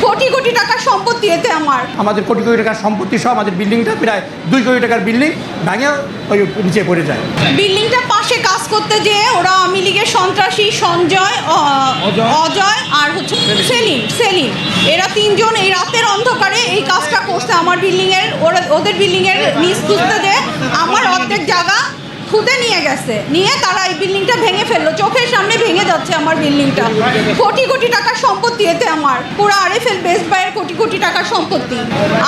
কোটি কোটি টাকার সম্পত্তি এতে আমার। আমাদের কোটি কোটি টাকার সম্পত্তি সহ আমাদের বিল্ডিংটা প্রায় দুই কোটি টাকার বিল্ডিং ভেঙে ওই নিচে পড়ে যায়। বিল্ডিংটার পাশে কাজ করতে যেয়ে ওরা আওয়ামী লীগের সন্ত্রাসী সঞ্জয় অ- অজয়। আর হচ্ছে সেলিম। সেলিম এরা তিনজন এই রাতের অন্ধকারে এই কাজটা করছে। আমার বিল্ডিংয়ের ওরা ওদের বিল্ডিংয়ের নিচ খুঁজতে যে আমার অর্ধেক জায়গা খুদে নিয়ে গেছে। নিয়ে তারা এই বিল্ডিংটা ভেঙে ফেলল। চোখের সামনে ভেঙে যাচ্ছে আমার বিল্ডিংটা। কোটি কোটি টাকার সম্পত্তি এতে আমার। পুরো আরএফএল বেস্ট বাইয়ের কোটি কোটি টাকার সম্পত্তি।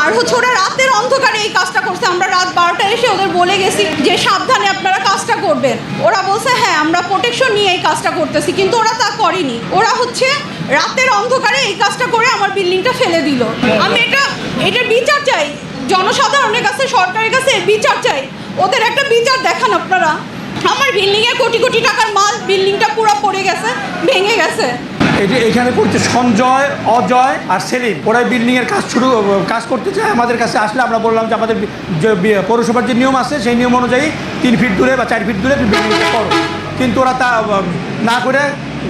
আর হচ্ছে ওরা রাতের অন্ধকারে এই কাজটা করছে। আমরা রাত বারোটায় এসে ওদের বলে গেছি যে, সাবধানে আপনারা কাজটা করবেন। ওরা বলছে হ্যাঁ আমরা প্রোটেকশন নিয়ে এই কাজটা করতেছি। কিন্তু ওরা তা করেনি। ওরা হচ্ছে রাতের অন্ধকারে এই কাজটা করে আমার বিল্ডিংটা ফেলে দিল। আমি এটা এটার বিচার চাই। জনসাধারণের কাছে, সরকারের কাছে বিচার চাই। ওদের একটা বিচার দেখান আপনারা। আমার বিল্ডিংয়ে কোটি কোটি টাকার মাল বিল্ডিংটা পুরো পড়ে গেছে, ভেঙে গেছে। যে এখানে করছে সঞ্জয়, অজয় আর সেলিম। ওরা বিল্ডিংয়ের কাজ শুরু, কাজ করতে চায়। আমাদের কাছে আসলে আমরা বললাম যে আমাদের পৌরসভার যে নিয়ম আছে, সেই নিয়ম অনুযায়ী তিন ফিট দূরে বা চার ফিট দূরে বিল্ডিংটা করো। কিন্তু ওরা তা না করে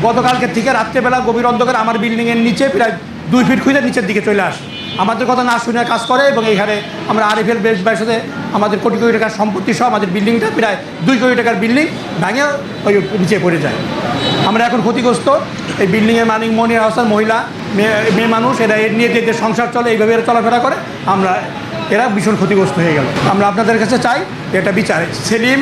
গতকালকে থেকে রাত্রেবেলা গভীর অন্ধকার আমার বিল্ডিংয়ের নিচে প্রায় দুই ফিট খুঁজে নিচের দিকে চলে আসে। আমাদের কথা না শুনে কাজ করে এবং এখানে আমরা আরএফএল বেশ বাইয়ের সাথে আমাদের কোটি কোটি টাকার সম্পত্তি সহ আমাদের বিল্ডিংটা প্রায় দুই কোটি টাকার বিল্ডিং ভেঙে ওই নিচে পড়ে যায়। আমরা এখন ক্ষতিগ্রস্ত। এই বিল্ডিংয়ের মালিক মনির হাসান, মহিলা, মেয়ে মেয়ে মানুষ, এরা এর নিয়ে যে সংসার চলে, এইভাবে এরা চলাফেরা করে, আমরা, এরা ভীষণ ক্ষতিগ্রস্ত হয়ে গেল। আমরা আপনাদের কাছে চাই এটা বিচার। সেলিম,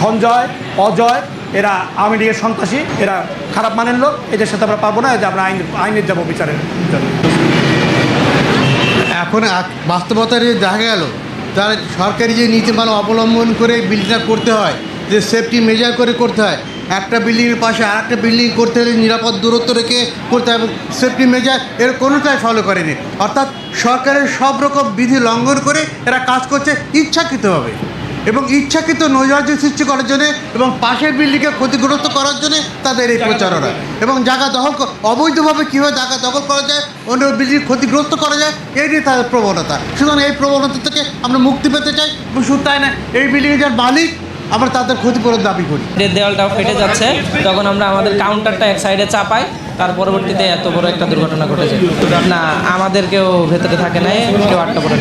সঞ্জয়, অজয়, এরা আওয়ামী লীগের সন্ত্রাসী, এরা খারাপ মানের লোক, এদের সাথে আমরা পারব না যে আমরা আইন, আইনের যাব বিচারের জন্য। এখন বাস্তবতা দেখা গেল, তার সরকারি যে নীতিমালা অবলম্বন করে বিল্ডিংটা করতে হয়, যে সেফটি মেজার করে করতে হয়, একটা বিল্ডিংয়ের পাশে আর একটা বিল্ডিং করতে হলে নিরাপদ দূরত্ব রেখে করতে হবে সেফটি মেজার এর কোনোটাই ফলো করেনি। অর্থাৎ সরকারের সব রকম বিধি লঙ্ঘন করে এরা কাজ করছে ইচ্ছাকৃতভাবে। এবং ইচ্ছাকৃত নৈরাজ্য সৃষ্টি করার জন্য এবং পাশের বিল্ডিংকে ক্ষতিগ্রস্ত করার জন্য তাদের এই প্রচারণা। এবং জায়গা দখল ক- অবৈধভাবে কীভাবে জায়গা দখল করা যায় অন্য বিল্ডিং ক্ষতিগ্রস্ত করা যায় এই নিয়ে তাদের প্রবণতা। সুতরাং এই প্রবণতা থেকে আমরা মুক্তি পেতে চাই এবং শুধু তাই না এই বিল্ডিংয়ের যার মালিক আমরা তাদের ক্ষতিপূরণ দাবি করি। যে দেওয়ালটা ফেটে যাচ্ছে তখন আমরা আমাদের কাউন্টারটা এক সাইডে চাপাই তার পরবর্তীতে এত বড় একটা দুর্ঘটনা ঘটেছে। না আমাদের কেউ ভেতরে থাকে নাই, কেউ আটটা পড়ে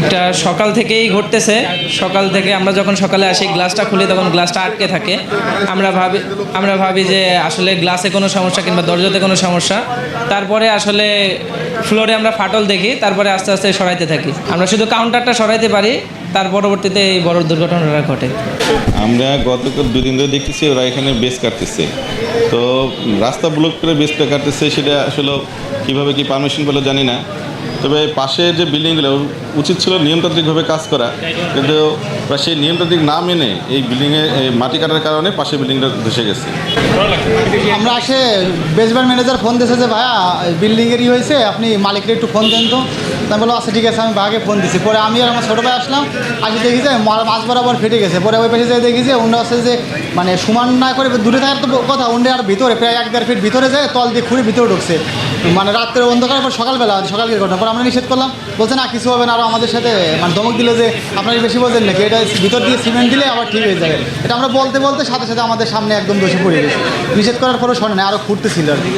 এটা সকাল থেকেই ঘটতেছে। সকাল থেকে আমরা যখন সকালে আসি, গ্লাসটা খুলি, তখন গ্লাসটা আটকে থাকে। আমরা ভাবি আমরা ভাবি যে আসলে গ্লাসে কোনো সমস্যা কিংবা দরজাতে কোনো সমস্যা। তারপরে আসলে ফ্লোরে আমরা ফাটল দেখি, তারপরে আস্তে আস্তে সরাইতে থাকি। আমরা শুধু কাউন্টারটা সরাইতে পারি তার পরবর্তীতে এই বড় দুর্ঘটনাটা ঘটে। আমরা গতকাল দুদিন ধরে দেখতেছি ওরা এখানে বেশ কাটতেছে। তো রাস্তা ব্লক করে বেসটা কাটতেছে, সেটা আসলে কীভাবে কি পারমিশন বলে জানি না। তবে পাশে যে বিল্ডিংগুলো উচিত ছিল নিয়মতান্ত্রিকভাবে কাজ করা। কিন্তু সেই নিয়মতান্ত্রিক না মেনে এই বিল্ডিংয়ে মাটি কাটার কারণে পাশে বিল্ডিংটা ধসে গেছে। আমরা আসে বেসবার ম্যানেজার ফোন দিয়েছে যে, ভাইয়া বিল্ডিংয়েরই হয়েছে, আপনি মালিককে একটু ফোন দেন তো। আমি বলো আচ্ছা ঠিক আছে। আমি ভাইকে ফোন দিছি। পরে আমি আর আমার ছোটো ভাই আসলাম। আসি দেখি যে মাছ বরাবর ফেটে গেছে। পরে ওই পাশে যেয়ে দেখি যে অন্য আছে যে মানে সমান না করে দূরে থাকার তো কথা অন্য আর ভিতরে প্রায় এক দেড় ফিট ভিতরে যায়, তল দিয়ে খুঁড়ে ভিতরে ঢুকছে। মানে রাত্রে অন্ধকার পর সকালবেলা সকালকে ঘটনা। পর আমরা নিষেধ করলাম। বলছে, না, কিছু হবে না। আরও আমাদের সাথে মানে ধমক দিল যে, আপনারা বেশি বলছেন নাকি? এটা ভিতর দিয়ে সিমেন্ট দিলে আবার ঠিক হয়ে যাবে। এটা আমরা বলতে বলতে সাথে সাথে আমাদের সামনে একদম দোষে পড়ে গেছে। নিষেধ করার পরও শোনে না আরও ফুটতেছিল আর কি।